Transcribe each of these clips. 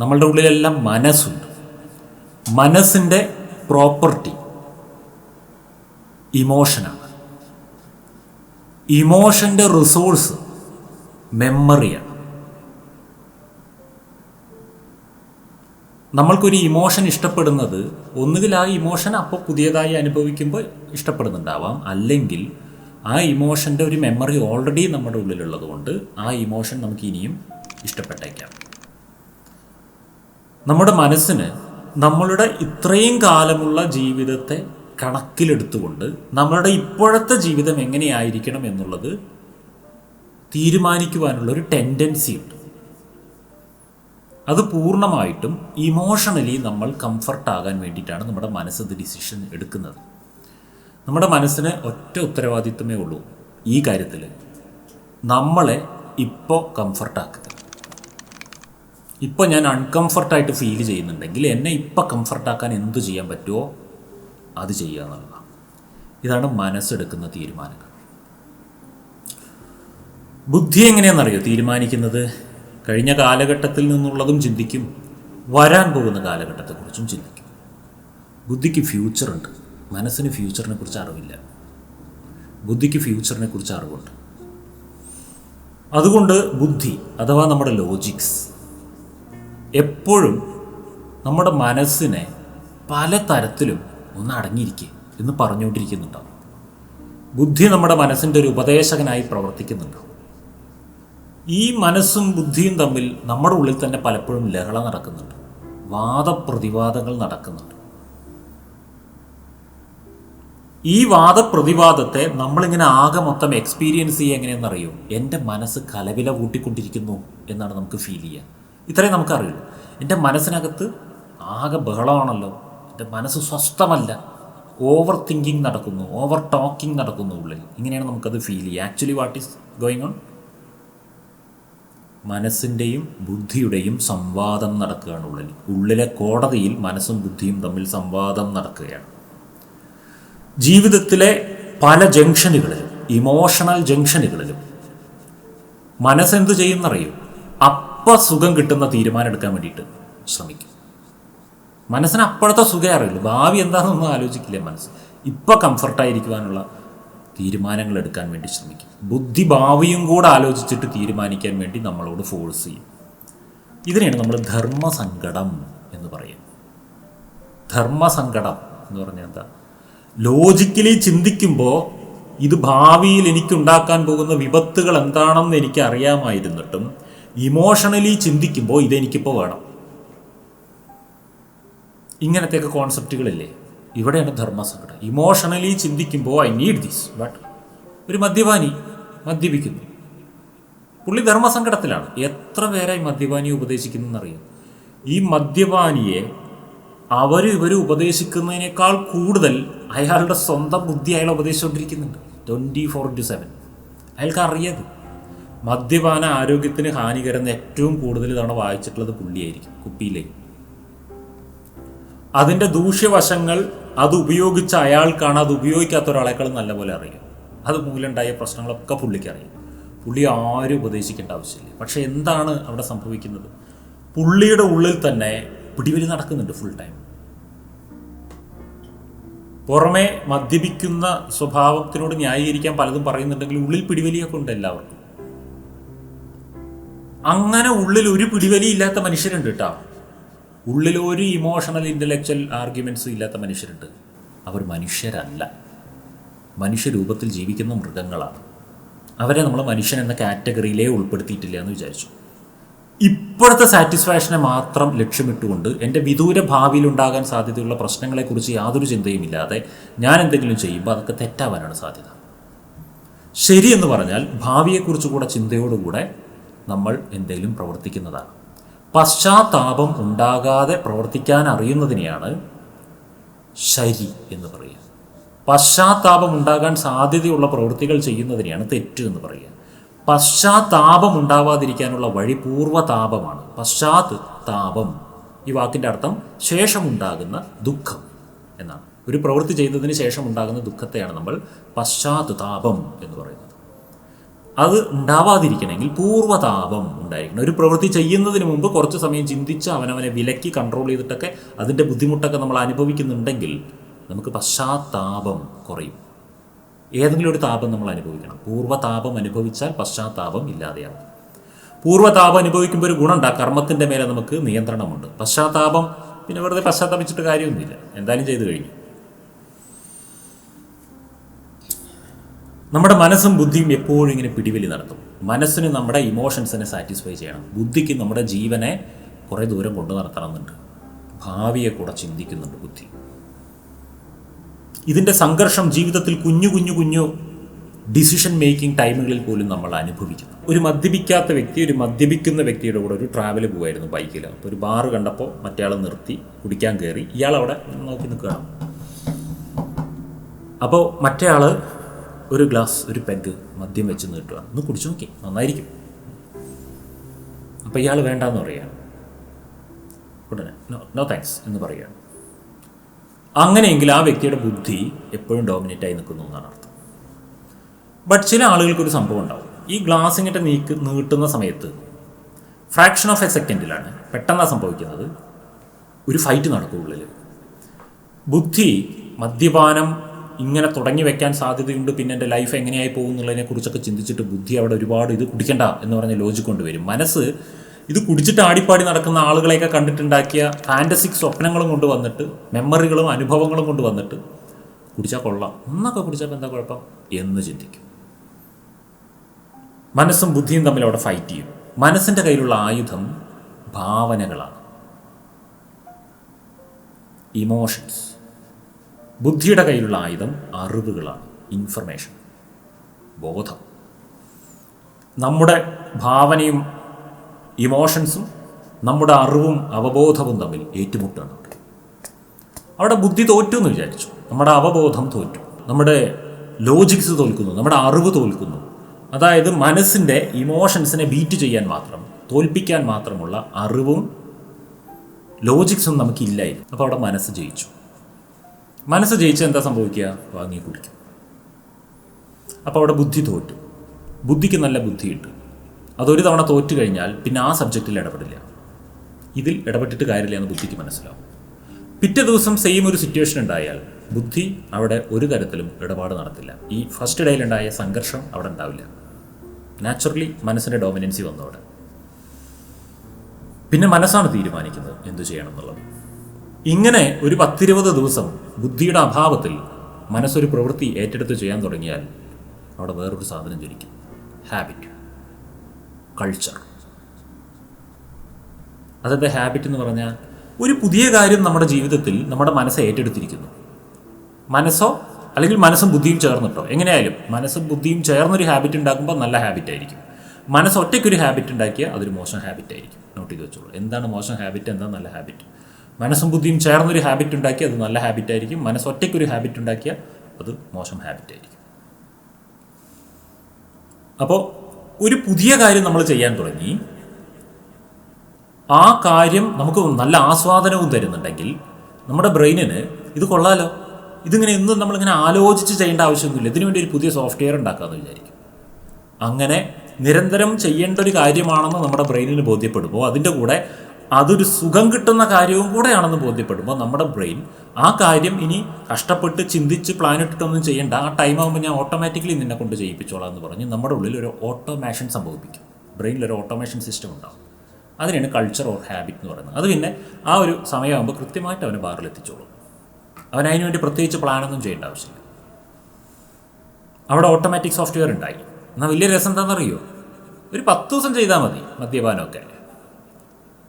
നമ്മളുടെ ഉള്ളിലെല്ലാം മനസ്സുണ്ട്. മനസ്സിന്റെ പ്രോപ്പർട്ടി ഇമോഷനാണ് ഇമോഷന്റെ റിസോഴ്സ് മെമ്മറിയാണ് നമ്മൾക്കൊരു ഇമോഷൻ ഇഷ്ടപ്പെടുന്നത് ഒന്നുകിൽ ആ ഇമോഷൻ അപ്പോൾ പുതിയതായി അനുഭവിക്കുമ്പോൾ ഇഷ്ടപ്പെടുന്നുണ്ടാവാം. അല്ലെങ്കിൽ ആ ഇമോഷന്റെ ഒരു മെമ്മറി ഓൾറെഡി നമ്മുടെ ഉള്ളിലുള്ളതുകൊണ്ട് ആ ഇമോഷൻ നമുക്ക് ഇനിയും ഇഷ്ടപ്പെട്ടേക്കാം. നമ്മുടെ മനസ്സിന് നമ്മളുടെ ഇത്രയും കാലമുള്ള ജീവിതത്തെ കണക്കിലെടുത്തുകൊണ്ട് നമ്മളുടെ ഇപ്പോഴത്തെ ജീവിതം എങ്ങനെയായിരിക്കണം എന്നുള്ളത് തീരുമാനിക്കുവാനുള്ള ഒരു ടെൻഡൻസി ഉണ്ട്. അത് പൂർണമായിട്ടും ഇമോഷണലി നമ്മൾ കംഫർട്ടാകാൻ വേണ്ടിയിട്ടാണ് നമ്മുടെ മനസ്സ് ഡിസിഷൻ എടുക്കുന്നത്. നമ്മുടെ മനസ്സിന് ഒറ്റ ഉത്തരവാദിത്വമേ ഉള്ളൂ ഈ കാര്യത്തിൽ നമ്മളെ ഇപ്പോൾ കംഫർട്ടാക്കുക ഇപ്പോൾ ഞാൻ അൺകംഫർട്ടായിട്ട് ഫീൽ ചെയ്യുന്നുണ്ടെങ്കിൽ എന്നെ ഇപ്പം കംഫർട്ടാക്കാൻ എന്ത് ചെയ്യാൻ പറ്റുമോ അത് ചെയ്യുക എന്നുള്ളതാണ്. ഇതാണ് മനസ്സെടുക്കുന്ന തീരുമാനങ്ങൾ. ബുദ്ധി എങ്ങനെയാണെന്നറിയോ തീരുമാനിക്കുന്നത് കഴിഞ്ഞ കാലഘട്ടത്തിൽ നിന്നുള്ളതും ചിന്തിക്കും വരാൻ പോകുന്ന കാലഘട്ടത്തെക്കുറിച്ചും ചിന്തിക്കും. ബുദ്ധിക്ക് ഫ്യൂച്ചറുണ്ട് മനസ്സിന് ഫ്യൂച്ചറിനെ കുറിച്ച് അറിവില്ല. ബുദ്ധിക്ക് ഫ്യൂച്ചറിനെ കുറിച്ച് അറിവുണ്ട്. അതുകൊണ്ട് ബുദ്ധി അഥവാ നമ്മുടെ ലോജിക്സ് എപ്പോഴും നമ്മുടെ മനസ്സിനെ പല തരത്തിലും ഒന്ന് അടങ്ങിയിരിക്കുക എന്ന് പറഞ്ഞുകൊണ്ടിരിക്കുന്നുണ്ടാവും ബുദ്ധി നമ്മുടെ മനസ്സിന്റെ ഒരു ഉപദേശകനായി പ്രവർത്തിക്കുന്നുണ്ടാവും ഈ മനസ്സും ബുദ്ധിയും തമ്മിൽ നമ്മുടെ ഉള്ളിൽ തന്നെ പലപ്പോഴും ലഹള നടക്കുന്നുണ്ട്. വാദപ്രതിവാദങ്ങൾ നടക്കുന്നുണ്ട്. ഈ വാദപ്രതിവാദത്തെ നമ്മളിങ്ങനെ ആകെ മൊത്തം എക്സ്പീരിയൻസ് ചെയ്യുക എങ്ങനെയെന്നറിയോ? എന്റെ മനസ്സ് കലവില കൂട്ടിക്കൊണ്ടിരിക്കുന്നു എന്നാണ് നമുക്ക് ഫീൽ ചെയ്യുക. ഇത്രയും നമുക്കറിയുള്ളൂ. എന്റെ മനസ്സിനകത്ത് ആകെ ബഹളമാണല്ലോ. എന്റെ മനസ്സ് സ്വസ്ഥമല്ല. ഓവർ തിങ്കിങ് നടക്കുന്നു. ഓവർ ടോക്കിംഗ് നടക്കുന്നു ഉള്ളിൽ. ഇങ്ങനെയാണ് നമുക്കത് ഫീൽ ചെയ്യുക. Actually what is going on മനസ്സിന്റെയും ബുദ്ധിയുടെയും സംവാദം നടക്കുകയാണ് ഉള്ളിൽ. ഉള്ളിലെ കോടതിയിൽ മനസ്സും ബുദ്ധിയും തമ്മിൽ സംവാദം നടക്കുകയാണ്. ജീവിതത്തിലെ പല ജംഗ്ഷനുകളിലും ഇമോഷണൽ ജംഗ്ഷനുകളിലും മനസ്സെന്ത് ചെയ്യുന്നറിയും? അപ്പ സുഖം കിട്ടുന്ന തീരുമാനം എടുക്കാൻ വേണ്ടിയിട്ട് ശ്രമിക്കും. മനസ്സിന് അപ്പോഴത്തെ സുഖമേ അറിയുള്ളൂ. ഭാവി എന്താണെന്നൊന്നും ആലോചിക്കില്ല മനസ്സ്. ഇപ്പം കംഫർട്ടായിരിക്കുവാനുള്ള തീരുമാനങ്ങൾ എടുക്കാൻ വേണ്ടി ശ്രമിക്കും. ബുദ്ധി ഭാവിയും കൂടെ ആലോചിച്ചിട്ട് തീരുമാനിക്കാൻ വേണ്ടി നമ്മളോട് ഫോഴ്സ് ചെയ്യും. ഇതിനെയാണ് നമ്മൾ ധർമ്മസങ്കടം എന്ന് പറയുന്നത്. ധർമ്മസങ്കടം എന്ന് പറഞ്ഞാൽ എന്താ? ലോജിക്കലി ചിന്തിക്കുമ്പോൾ ഇത് ഭാവിയിൽ എനിക്കുണ്ടാക്കാൻ പോകുന്ന വിപത്തുകൾ എന്താണെന്ന് എനിക്ക് അറിയാമായിരുന്നിട്ടും ഇമോഷണലി ചിന്തിക്കുമ്പോൾ ഇതെനിക്കിപ്പോൾ വേണം. ഇങ്ങനത്തെയൊക്കെ കോൺസെപ്റ്റുകളില്ലേ ഇവിടെയാണ് ധർമ്മസങ്കടം. ഇമോഷണലി ചിന്തിക്കുമ്പോൾ ഐ നീഡ് ദിസ് ബട്ട് ഒരു മദ്യപാനി മദ്യപിക്കുന്നു. പുള്ളി ധർമ്മസങ്കടത്തിലാണ്. എത്ര പേരായി മദ്യപാനി ഉപദേശിക്കുന്നറിയാം ഈ മദ്യപാനിയെ അവർ ഇവർ ഉപദേശിക്കുന്നതിനേക്കാൾ കൂടുതൽ അയാളുടെ സ്വന്തം ബുദ്ധി അയാൾ ഉപദേശിച്ചുകൊണ്ടിരിക്കുന്നുണ്ട് ട്വന്റി ഫോർ ഇന്റു സെവൻ അയാൾക്ക് അറിയാത് മദ്യപാന ആരോഗ്യത്തിന് ഹാനികരെന്ന് ഏറ്റവും കൂടുതൽ തവണ വായിച്ചിട്ടുള്ളത് പുള്ളിയായിരിക്കും കുപ്പിയിലെ. അതിന്റെ ദൂഷ്യവശങ്ങൾ അത് ഉപയോഗിച്ച അയാൾക്കാണ് അത് ഉപയോഗിക്കാത്ത ഒരാളെക്കാളും നല്ലപോലെ അറിയാം. അത് മൂലമുണ്ടായ പ്രശ്നങ്ങളൊക്കെ പുള്ളിക്ക് അറിയാം. പുള്ളി ആരും ഉപദേശിക്കേണ്ട ആവശ്യമില്ല. പക്ഷെ എന്താണ് അവിടെ സംഭവിക്കുന്നത്? പുള്ളിയുടെ ഉള്ളിൽ തന്നെ പിടിവലി നടക്കുന്നുണ്ട് ഫുൾ ടൈം പുറമെ മദ്യപിക്കുന്ന സ്വഭാവത്തിനോട് ന്യായീകരിക്കാൻ പലതും പറയുന്നുണ്ടെങ്കിൽ ഉള്ളിൽ പിടിവലിയൊക്കെ ഉണ്ട് എല്ലാവർക്കും. അങ്ങനെ ഉള്ളിൽ ഒരു പിടിവലി ഇല്ലാത്ത മനുഷ്യരുണ്ട് കേട്ടോ. ഉള്ളിൽ ഒരു ഇമോഷണൽ ഇന്റലക്ച്വൽ ആർഗ്യുമെൻസും ഇല്ലാത്ത മനുഷ്യരുണ്ട്. അവർ മനുഷ്യരല്ല. മനുഷ്യരൂപത്തിൽ ജീവിക്കുന്ന മൃഗങ്ങളാണ്. അവരെ നമ്മൾ മനുഷ്യൻ എന്ന കാറ്റഗറിയിലേ ഉൾപ്പെടുത്തിയിട്ടില്ല എന്ന് വിചാരിച്ചു. ഇപ്പോഴത്തെ സാറ്റിസ്ഫാക്ഷനെ മാത്രം ലക്ഷ്യമിട്ടുകൊണ്ട് എന്റെ വിദൂര ഭാവിയിൽ ഉണ്ടാകാൻ സാധ്യതയുള്ള പ്രശ്നങ്ങളെക്കുറിച്ച് യാതൊരു ചിന്തയും ഇല്ലാതെ ഞാൻ എന്തെങ്കിലും ചെയ്യുമ്പോൾ അതൊക്കെ തെറ്റാവാനാണ് സാധ്യത. ശരിയെന്ന് പറഞ്ഞാൽ ഭാവിയെക്കുറിച്ച് കൂടെ ചിന്തയോടുകൂടെ നമ്മൾ എന്തെങ്കിലും പ്രവർത്തിക്കുന്നതാണ്. പശ്ചാത്താപം ഉണ്ടാകാതെ പ്രവർത്തിക്കാൻ അറിയുന്നതിനെയാണ് ശരി എന്ന് പറയുക. പശ്ചാത്താപം ഉണ്ടാകാൻ സാധ്യതയുള്ള പ്രവൃത്തികൾ ചെയ്യുന്നതിനെയാണ് തെറ്റ് എന്ന് പറയുക. പശ്ചാത്താപം ഉണ്ടാവാതിരിക്കാനുള്ള വഴി പൂർവതാപമാണ്. പശ്ചാത്ത് താപം ഈ വാക്കിന്റെ അർത്ഥം ശേഷമുണ്ടാകുന്ന ദുഃഖം എന്നാണ്. ഒരു പ്രവൃത്തി ചെയ്തതിന് ശേഷം ഉണ്ടാകുന്ന ദുഃഖത്തെയാണ് നമ്മൾ പശ്ചാത്ത് താപം എന്ന് പറയുന്നത്. അത് ഉണ്ടാവാതിരിക്കണമെങ്കിൽ പൂർവതാപം ഉണ്ടായിരിക്കണം. ഒരു പ്രവൃത്തി ചെയ്യുന്നതിന് മുമ്പ് കുറച്ച് സമയം ചിന്തിച്ച് അവനവനെ വിലക്കി കൺട്രോൾ ചെയ്തിട്ടൊക്കെ അതിന്റെ ബുദ്ധിമുട്ടൊക്കെ നമ്മൾ അനുഭവിക്കുന്നുണ്ടെങ്കിൽ നമുക്ക് പശ്ചാത്താപം കുറയും. ഏതെങ്കിലും ഒരു താപം നമ്മൾ അനുഭവിക്കണം. പൂർവതാപം അനുഭവിച്ചാൽ പശ്ചാത്താപം ഇല്ലാതെയാവും. പൂർവതാപം അനുഭവിക്കുമ്പോൾ ഒരു ഗുണമുണ്ട്. ആ കർമ്മത്തിന്റെ മേലെ നമുക്ക് നിയന്ത്രണമുണ്ട്. പശ്ചാത്താപം പിന്നെ വെറുതെ പശ്ചാത്താപിച്ചിട്ട് കാര്യമൊന്നുമില്ല. എന്തായാലും ചെയ്തു കഴിഞ്ഞു. നമ്മുടെ മനസ്സും ബുദ്ധിയും എപ്പോഴും ഇങ്ങനെ പിടിവലി നടത്തും. മനസ്സിന് നമ്മുടെ ഇമോഷൻസിനെ സാറ്റിസ്ഫൈ ചെയ്യണം. ബുദ്ധിക്ക് നമ്മുടെ ജീവനെ കുറേ ദൂരം കൊണ്ടു നടത്തണമെന്നുണ്ട്. ഭാവിയെ കൂടെ ചിന്തിക്കുന്നുണ്ട് ബുദ്ധി. ഇതിന്റെ സംഘർഷം ജീവിതത്തിൽ കുഞ്ഞു കുഞ്ഞു കുഞ്ഞു ഡിസിഷൻ മേക്കിംഗ് ടൈമുകളിൽ പോലും നമ്മൾ അനുഭവിക്കുന്നു. ഒരു മദ്യപിക്കാത്ത വ്യക്തി ഒരു മദ്യപിക്കുന്ന വ്യക്തിയുടെ കൂടെ ഒരു ട്രാവൽ പോകുമായിരുന്നു ബൈക്കിൽ അപ്പോൾ ഒരു ബാറ് കണ്ടപ്പോൾ മറ്റേ നിർത്തി കുടിക്കാൻ കയറി ഇയാൾ അവിടെ നോക്കി നിൽക്കുകയാണ്. അപ്പോൾ മറ്റേ ആൾ ഒരു ഗ്ലാസ് ഒരു പെഗ് മദ്യം വെച്ച് നീട്ടുക ഒന്ന് കുടിച്ചു നോക്കി. നന്നായിരിക്കും. അപ്പോൾ ഇയാൾ വേണ്ടാന്ന് പറയുകയാണ് ഉടനെ നോ നോ താങ്ക്സ് എന്ന് പറയുകയാണ് അങ്ങനെയെങ്കിൽ ആ വ്യക്തിയുടെ ബുദ്ധി എപ്പോഴും ഡോമിനേറ്റ് ആയി നിൽക്കുന്നു എന്നാണ് അർത്ഥം. ബട്ട് ചില ആളുകൾക്ക് ഒരു സംഭവം ഉണ്ടാവും. ഈ ഗ്ലാസ് ഇങ്ങോട്ട് നീക്ക് നീട്ടുന്ന സമയത്ത് ഫ്രാക്ഷൻ ഓഫ് എ സെക്കൻഡിലാണ് പെട്ടെന്നാണ് സംഭവിക്കുന്നത്. ഒരു ഫൈറ്റ് നടക്കും ഉള്ളിൽ ബുദ്ധി മദ്യപാനം ഇങ്ങനെ തുടങ്ങി വെക്കാൻ സാധ്യതയുണ്ട് പിന്നെ എന്റെ ലൈഫ് എങ്ങനെയായി പോകും എന്നുള്ളതിനെ കുറിച്ചൊക്കെ ചിന്തിച്ചിട്ട് ബുദ്ധി അവിടെ ഒരുപാട് ഇത് കുടിക്കണ്ട എന്ന് പറഞ്ഞ ലോജിക് കൊണ്ടുവരും മനസ്സ് ഇത് കുടിച്ചിട്ട് ആടിപ്പാടി നടക്കുന്ന ആളുകളെയൊക്കെ കണ്ടിട്ടുണ്ടാക്കിയ ഫാന്റസിക് സ്വപ്നങ്ങളും കൊണ്ട് വന്നിട്ട് മെമ്മറികളും അനുഭവങ്ങളും കൊണ്ട് വന്നിട്ട് കുടിച്ചാൽ കൊള്ളാം. ഒന്നൊക്കെ കുടിച്ചപ്പോൾ എന്താ കുഴപ്പം? എന്ന് ചിന്തിക്കും. മനസ്സും ബുദ്ധിയും തമ്മിൽ അവിടെ ഫൈറ്റ് ചെയ്യും. മനസ്സിന്റെ കയ്യിലുള്ള ആയുധം ഭാവനകളാണ്. ഇമോഷൻസ് ബുദ്ധിയുടെ കയ്യിലുള്ള ആയുധം അറിവുകളാണ് ഇൻഫർമേഷൻ ബോധം. നമ്മുടെ ഭാവനയും ഇമോഷൻസും നമ്മുടെ അറിവും അവബോധവും തമ്മിൽ ഏറ്റുമുട്ടാണ് അവിടെ. ബുദ്ധി തോറ്റു എന്ന് വിചാരിച്ചു. നമ്മുടെ അവബോധം തോറ്റു. നമ്മുടെ ലോജിക്സ് തോൽക്കുന്നു. നമ്മുടെ അറിവ് തോൽക്കുന്നു. അതായത് മനസ്സിന്റെ ഇമോഷൻസിനെ ബീറ്റ് ചെയ്യാൻ മാത്രം തോൽപ്പിക്കാൻ മാത്രമുള്ള അറിവും ലോജിക്സും നമുക്കില്ലായിരുന്നു. അപ്പോൾ അവിടെ മനസ്സ് ജയിച്ചു. മനസ്സ് ജയിച്ച് എന്താ സംഭവിക്കുക? വാങ്ങി കുടിക്കും. അപ്പോൾ അവിടെ ബുദ്ധി തോറ്റു. ബുദ്ധിക്ക് നല്ല ബുദ്ധി കിട്ടും. അതൊരു തവണ തോറ്റു കഴിഞ്ഞാൽ പിന്നെ ആ സബ്ജക്റ്റിൽ ഇടപെടില്ല. ഇതിൽ ഇടപെട്ടിട്ട് കാര്യമില്ല എന്ന് ബുദ്ധിക്ക് മനസ്സിലാവും. പിറ്റേ ദിവസം സെയിം ഒരു സിറ്റുവേഷൻ ഉണ്ടായാൽ ബുദ്ധി അവിടെ ഒരു തരത്തിലും ഇടപാട് നടത്തില്ല. ഈ ഫസ്റ്റ് ഡേയിലുണ്ടായ സംഘർഷം അവിടെ ഉണ്ടാവില്ല. നാച്ചുറലി മനസ്സിന്റെ ഡോമിനൻസി വന്നു അവിടെ. പിന്നെ മനസ്സാണ് തീരുമാനിക്കുന്നത് എന്തു ചെയ്യണം എന്നുള്ളത്. ഇങ്ങനെ ഒരു പത്തിരുപത് ദിവസം ബുദ്ധിയുടെ അഭാവത്തിൽ മനസ്സൊരു പ്രവൃത്തി ഏറ്റെടുത്ത് ചെയ്യാൻ തുടങ്ങിയാൽ അവിടെ വേറൊരു സാധനം ജനിക്കും. ഹാബിറ്റ് കൾച്ചർ അതെന്താ ഹാബിറ്റ് എന്ന് പറഞ്ഞാൽ ഒരു പുതിയ കാര്യം നമ്മുടെ ജീവിതത്തിൽ നമ്മുടെ മനസ്സ് ഏറ്റെടുത്തിരിക്കുന്നു. മനസ്സോ അല്ലെങ്കിൽ മനസ്സും ബുദ്ധിയും ചേർന്നിട്ടോ? എങ്ങനെയായാലും മനസ്സും ബുദ്ധിയും ചേർന്നൊരു ഹാബിറ്റ് ഉണ്ടാക്കുമ്പോൾ നല്ല ഹാബിറ്റ് ആയിരിക്കും. മനസ്സ് ഹാബിറ്റ് ഉണ്ടാക്കിയാൽ അതൊരു മോശം ഹാബിറ്റ് ആയിരിക്കും. നോട്ട് ചെയ്ത് വെച്ചോളൂ. എന്താണ് മോശം ഹാബിറ്റ് എന്താണ് നല്ല ഹാബിറ്റ് മനസ്സും ബുദ്ധിയും ചേർന്നൊരു ഹാബിറ്റ് ഉണ്ടാക്കി അത് നല്ല ഹാബിറ്റ് ആയിരിക്കും. മനസ്സ് ഒറ്റയ്ക്കൊരു ഹാബിറ്റ് ഉണ്ടാക്കിയാൽ അത് മോശം ഹാബിറ്റ് ആയിരിക്കും. അപ്പോൾ ഒരു പുതിയ കാര്യം നമ്മൾ ചെയ്യാൻ തുടങ്ങി. ആ കാര്യം നമുക്ക് നല്ല ആസ്വാദനവും തരുന്നുണ്ടെങ്കിൽ നമ്മുടെ ബ്രെയിനിന് ഇത് കൊള്ളാലോ? ഇതിങ്ങനെ എന്നും നമ്മളിങ്ങനെ ആലോചിച്ച് ചെയ്യേണ്ട ആവശ്യമൊന്നുമില്ല. ഇതിനുവേണ്ടി ഒരു പുതിയ സോഫ്റ്റ്വെയർ ഉണ്ടാക്കാമെന്ന് വിചാരിക്കും. അങ്ങനെ നിരന്തരം ചെയ്യേണ്ട ഒരു കാര്യമാണെന്ന് നമ്മുടെ ബ്രെയിനിന് ബോധ്യപ്പെടുമ്പോൾ അതിന്റെ കൂടെ അതൊരു സുഖം കിട്ടുന്ന കാര്യവും കൂടെയാണെന്ന് ബോധ്യപ്പെടുമ്പോൾ നമ്മുടെ ബ്രെയിൻ ആ കാര്യം ഇനി കഷ്ടപ്പെട്ട് ചിന്തിച്ച് പ്ലാൻ ഇട്ടിട്ടൊന്നും ചെയ്യേണ്ട. ആ ടൈം ആകുമ്പോൾ ഞാൻ ഓട്ടോമാറ്റിക്കലി നിന്നെ കൊണ്ട് ചെയ്യിപ്പിച്ചോളാം എന്ന് പറഞ്ഞ് നമ്മുടെ ഉള്ളിൽ ഒരു ഓട്ടോമേഷൻ സംഭവിപ്പിക്കും. ബ്രെയിനിൽ ഒരു ഓട്ടോമേഷൻ സിസ്റ്റം ഉണ്ടാവും. അതിനാണ് കൾച്ചർ ഓർ ഹാബിറ്റ് എന്ന് പറയുന്നത്. അത് പിന്നെ ആ ഒരു സമയമാകുമ്പോൾ കൃത്യമായിട്ട് അവന് ബാറിൽ എത്തിച്ചോളും. അവൻ അതിനു വേണ്ടി പ്രത്യേകിച്ച് പ്ലാനൊന്നും ചെയ്യേണ്ട ആവശ്യമില്ല. അവിടെ ഓട്ടോമാറ്റിക് സോഫ്റ്റ്വെയർ ഉണ്ടായി. എന്നാൽ വലിയ രസം എന്താണെന്നറിയോ ഒരു പത്ത് ദിവസം ചെയ്താൽ മതി മദ്യപാനമൊക്കെ.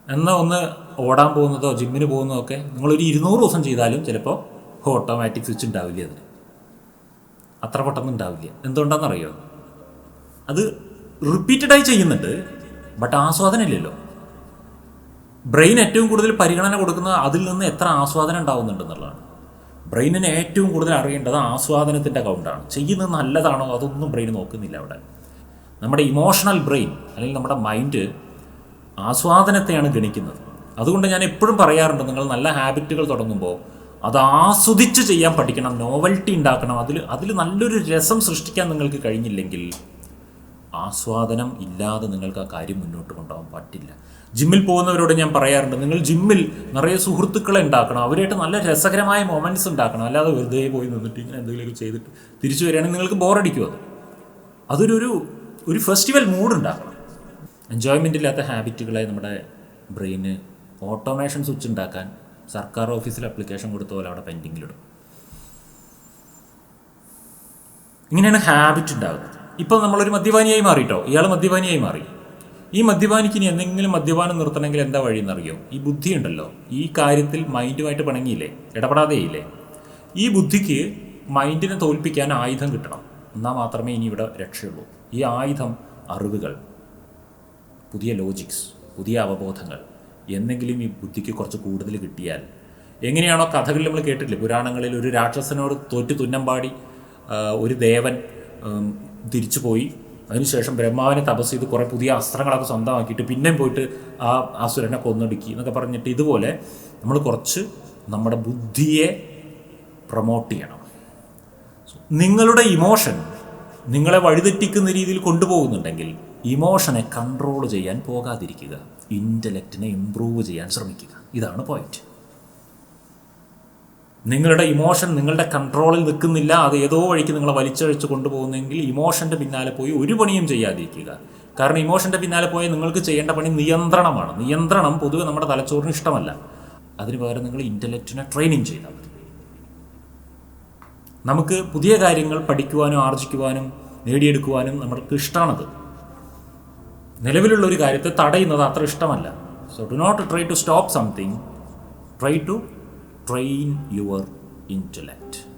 എന്നാൽ ഒന്ന് ഓടാൻ പോകുന്നതോ ജിമ്മിന് പോകുന്നതോ ഒക്കെ നിങ്ങളൊരു ഇരുന്നൂറ് ദിവസം ചെയ്താലും ചിലപ്പോൾ ഓട്ടോമാറ്റിക് സ്വിച്ച് ഉണ്ടാവില്ല അതിന്. അത്ര പെട്ടെന്ന് ഉണ്ടാവില്ല. എന്തുകൊണ്ടാണെന്നറിയോ? അത് റിപ്പീറ്റഡായി ചെയ്യുന്നുണ്ട് ബട്ട് ആസ്വാദനമില്ലല്ലോ ബ്രെയിൻ ഏറ്റവും കൂടുതൽ പരിഗണന കൊടുക്കുന്നത് അതിൽ നിന്ന് എത്ര ആസ്വാദനം ഉണ്ടാവുന്നുണ്ടെന്നുള്ളതാണ് ബ്രെയിനിന് ഏറ്റവും കൂടുതൽ അറിയേണ്ടത് ആസ്വാദനത്തിന്റെ കൗണ്ടാണ് ചെയ്യുന്നത് നല്ലതാണോ? അതൊന്നും ബ്രെയിൻ നോക്കുന്നില്ല അവിടെ. നമ്മുടെ ഇമോഷണൽ ബ്രെയിൻ അല്ലെങ്കിൽ നമ്മുടെ മൈൻഡ് ആസ്വാദനത്തെയാണ് ഗണിക്കുന്നത്. അതുകൊണ്ട് ഞാൻ എപ്പോഴും പറയാറുണ്ട് നിങ്ങൾ നല്ല ഹാബിറ്റുകൾ തുടങ്ങുമ്പോൾ അത് ആസ്വദിച്ച് ചെയ്യാൻ പഠിക്കണം നോവൽറ്റി ഉണ്ടാക്കണം. അതിൽ അതിൽ നല്ലൊരു രസം സൃഷ്ടിക്കാൻ നിങ്ങൾക്ക് കഴിഞ്ഞില്ലെങ്കിൽ ആസ്വാദനം ഇല്ലാതെ നിങ്ങൾക്ക് ആ കാര്യം മുന്നോട്ട് കൊണ്ടുപോകാൻ പറ്റില്ല. ജിമ്മിൽ പോകുന്നവരോട് ഞാൻ പറയാറുണ്ട് നിങ്ങൾ ജിമ്മിൽ നിറയെ സുഹൃത്തുക്കളെ ഉണ്ടാക്കണം. അവരായിട്ട് നല്ല രസകരമായ മൊമെന്റ്സ് ഉണ്ടാക്കണം. അല്ലാതെ വെറുതെ പോയി നിന്നിട്ട് ഇങ്ങനെ എന്തെങ്കിലുമൊക്കെ ചെയ്തിട്ട് തിരിച്ചു വരികയാണെങ്കിൽ നിങ്ങൾക്ക് ബോറടിക്കും അത്. അതൊരു ഒരു ഫെസ്റ്റിവൽ മൂഡ് ഉണ്ടാക്കണം. എൻജോയ്മെന്റ് ഇല്ലാത്ത ഹാബിറ്റുകളെ നമ്മുടെ ബ്രെയിന് ഓട്ടോമേഷൻ സ്വിച്ച് ഉണ്ടാക്കാൻ സർക്കാർ ഓഫീസിൽ അപ്ലിക്കേഷൻ കൊടുത്ത പോലെ അവിടെ പെൻഡിങ്ങിലിടും ഇങ്ങനെയാണ് ഹാബിറ്റ് ഉണ്ടാകുന്നത് ഇപ്പോൾ നമ്മളൊരു മദ്യപാനിയായി മാറിയിട്ടോ ഇയാൾ മദ്യപാനിയായി മാറി. ഈ മദ്യപാനിക്ക് ഇനി എന്തെങ്കിലും മദ്യപാനം നിർത്തണമെങ്കിൽ എന്താ വഴി എന്നറിയോ ഈ ബുദ്ധി ഉണ്ടല്ലോ ഈ കാര്യത്തിൽ മൈൻഡുമായിട്ട് പിണങ്ങിയില്ലേ? ഇടപെടാതെയില്ലേ? ഈ ബുദ്ധിക്ക് മൈൻഡിനെ തോൽപ്പിക്കാൻ ആയുധം കിട്ടണം. എന്നാൽ മാത്രമേ ഇനി ഇവിടെ രക്ഷയുള്ളൂ. ഈ ആയുധം അറിവുകൾ. പുതിയ ലോജിക്സ് പുതിയ അവബോധങ്ങൾ എന്നെങ്കിലും ഈ ബുദ്ധിക്ക് കുറച്ച് കൂടുതൽ കിട്ടിയാൽ. എങ്ങനെയാണോ കഥകളിൽ നമ്മൾ കേട്ടിട്ടില്ലേ? പുരാണങ്ങളിൽ ഒരു രാക്ഷസനോട് തോറ്റു തുന്നം പാടി ഒരു ദേവൻ തിരിച്ചുപോയി തിരിച്ചു പോയി. അതിനുശേഷം ബ്രഹ്മാവിനെ തപസ് ചെയ്ത് കുറേ പുതിയ അസ്ത്രങ്ങളൊക്കെ സ്വന്തമാക്കിയിട്ട് പിന്നെയും പോയിട്ട് ആ അസുരനെ കൊന്നൊടുക്കി എന്നൊക്കെ പറഞ്ഞിട്ട് ഇതുപോലെ നമ്മൾ കുറച്ച് നമ്മുടെ ബുദ്ധിയെ പ്രൊമോട്ട് ചെയ്യണം. നിങ്ങളുടെ ഇമോഷൻ നിങ്ങളെ വഴിതെറ്റിക്കുന്ന രീതിയിൽ കൊണ്ടുപോകുന്നുണ്ടെങ്കിൽ ഇമോഷനെ കൺട്രോൾ ചെയ്യാൻ പോകാതിരിക്കുക. ഇന്റലക്റ്റിനെ ഇമ്പ്രൂവ് ചെയ്യാൻ ശ്രമിക്കുക. ഇതാണ് പോയിന്റ് നിങ്ങളുടെ ഇമോഷൻ നിങ്ങളുടെ കൺട്രോളിൽ നിൽക്കുന്നില്ല. അത് ഏതോ വഴിക്ക് നിങ്ങളെ വലിച്ചഴിച്ച് കൊണ്ടുപോകുന്നെങ്കിൽ ഇമോഷന്റെ പിന്നാലെ പോയി ഒരു പണിയും ചെയ്യാതിരിക്കുക. കാരണം ഇമോഷന്റെ പിന്നാലെ പോയി നിങ്ങൾക്ക് ചെയ്യേണ്ട പണി നിയന്ത്രണമാണ്. നിയന്ത്രണം പൊതുവെ നമ്മുടെ തലച്ചോറിന് ഇഷ്ടമല്ല. അതിന് പകരം നിങ്ങൾ ഇന്റലക്റ്റിനെ ട്രെയിനിങ് ചെയ്താൽ മതി. നമുക്ക് പുതിയ കാര്യങ്ങൾ പഠിക്കുവാനും ആർജിക്കുവാനും നേടിയെടുക്കുവാനും നമ്മൾക്ക് ഇഷ്ടമാണത് നിലവിലുള്ള ഒരു കാര്യത്തെ തടയുന്നത് അത്ര ഇഷ്ടമല്ല. So do not try to stop something try to train your intellect